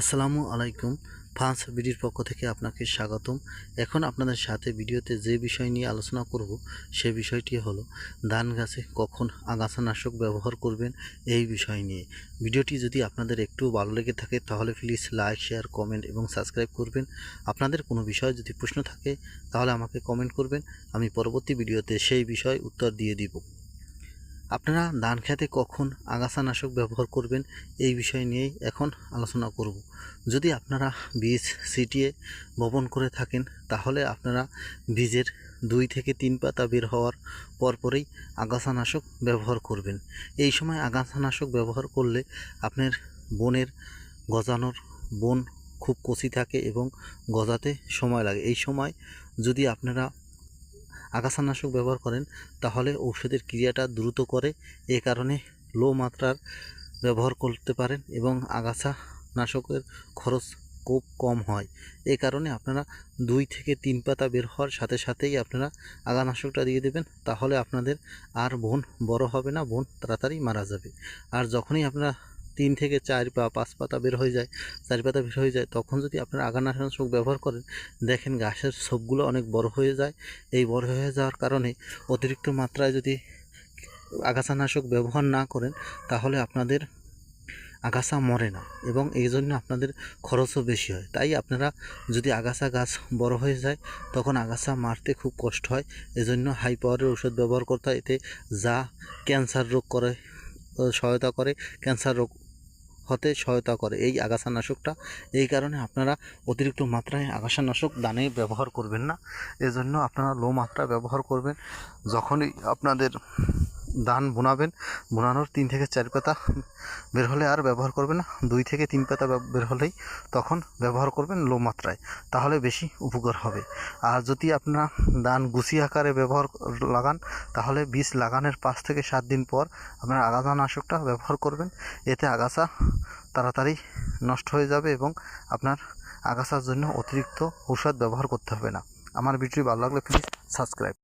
আসসালামু আলাইকুম। ফ্রান্স বিডির পক্ষ থেকে আপনাকে স্বাগতম। এখন আপনাদের সাথে ভিডিওতে যে বিষয় নিয়ে আলোচনা করব, সে বিষয়টি হলো, ধান গাছে কখন আগাছানাশক ব্যবহার করবেন, এই বিষয় নিয়ে। ভিডিওটি যদি আপনাদের একটু ভালো লেগে থাকে, তাহলে প্লিজ লাইক শেয়ার কমেন্ট এবং সাবস্ক্রাইব করবেন। আপনাদের কোনো বিষয়ে যদি প্রশ্ন থাকে, তাহলে আমাকে কমেন্ট করবেন। আমি পরবর্তী ভিডিওতে সেই বিষয় উত্তর দিয়ে দিব। আপনারা ধান খেতে কখন আগাছানাশক ব্যবহার করবেন এই বিষয় নিয়েই এখন আলোচনা করব। যদি আপনারা বীজ ছিটিয়ে বপন করে থাকেন, তাহলে আপনারা বীজের দুই থেকে তিন পাতা বের হওয়ার পরপরেই আগাছানাশক ব্যবহার করবেন। এই সময় আগাছানাশক ব্যবহার করলে আপনার বনের গজানোর বন খুব কচি থাকে এবং গজাতে সময় লাগে। এই সময় যদি আপনারা আগাছানাশক ব্যবহার করেন, তাহলে ঔষধের ক্রিয়াটা দ্রুত করে। এ কারণে লো মাত্রার ব্যবহার করতে পারেন এবং আগাছা নাশকের খরচ খুব কম হয়। এই কারণে আপনারা দুই থেকে তিন পাতা বের হওয়ার সাথে সাথেই আপনারা আগানাশকটা দিয়ে দেবেন, তাহলে আপনাদের আর বোন বড় হবে না, বোন তাড়াতাড়ি মারা যাবে। আর যখনই আপনারা তিন থেকে চার বা পাঁচ পাতা বের হয়ে যায়, চার পাতা বের হয়ে যায়, তখন যদি আপনারা আগানাশক ব্যবহার করেন, দেখেন গাছের ছোপগুলো অনেক বড় হয়ে যায়। এই বড় হয়ে যাওয়ার কারণে অতিরিক্ত মাত্রায় যদি আগাছানাশক ব্যবহার না করেন, তাহলে আপনাদের আগাছা মরে না এবং এই জন্য আপনাদের খরচও বেশি হয়। তাই আপনারা যদি আগাছা গাছ বড় হয়ে যায়, তখন আগাছা মারতে খুব কষ্ট হয়। এজন্য হাই পাওয়ারের ওষুধ ব্যবহার করতে হয়। এতে যা ক্যান্সার রোগ করে, সহায়তা করে, ক্যান্সার রোগ হতে সহায়তা করে। এই আগাছানাশকটা, এই কারণে আপনারা অতিরিক্ত মাত্রায় আগাছানাশক দানে ব্যবহার করবেন না। এজন্য আপনারা লো মাত্রা ব্যবহার করবেন। যখনই আপনাদের ধান বোনাবেন। বোনানোর তিন থেকে চার পাতা বের হলে আর ব্যবহার করবেন না। দুই থেকে তিন পাতা বের হলেই তখন ব্যবহার করবেন লো মাত্রায় তাহলে বেশি উপকার হবে। আর যদি আপনারা ধান গুছি আকারে ব্যবহার লাগান, তাহলে বীজ লাগানোর পাঁচ থেকে সাত দিন পর আপনারা আগাছানাশকটা ব্যবহার করবেন। এতে আগাছা তাড়াতাড়ি নষ্ট হয়ে যাবে এবং আপনার আগাছার জন্য অতিরিক্ত ঔষধ ব্যবহার করতে হবে না। আমার ভিডিও ভালো লাগলে প্লিজ সাবস্ক্রাইব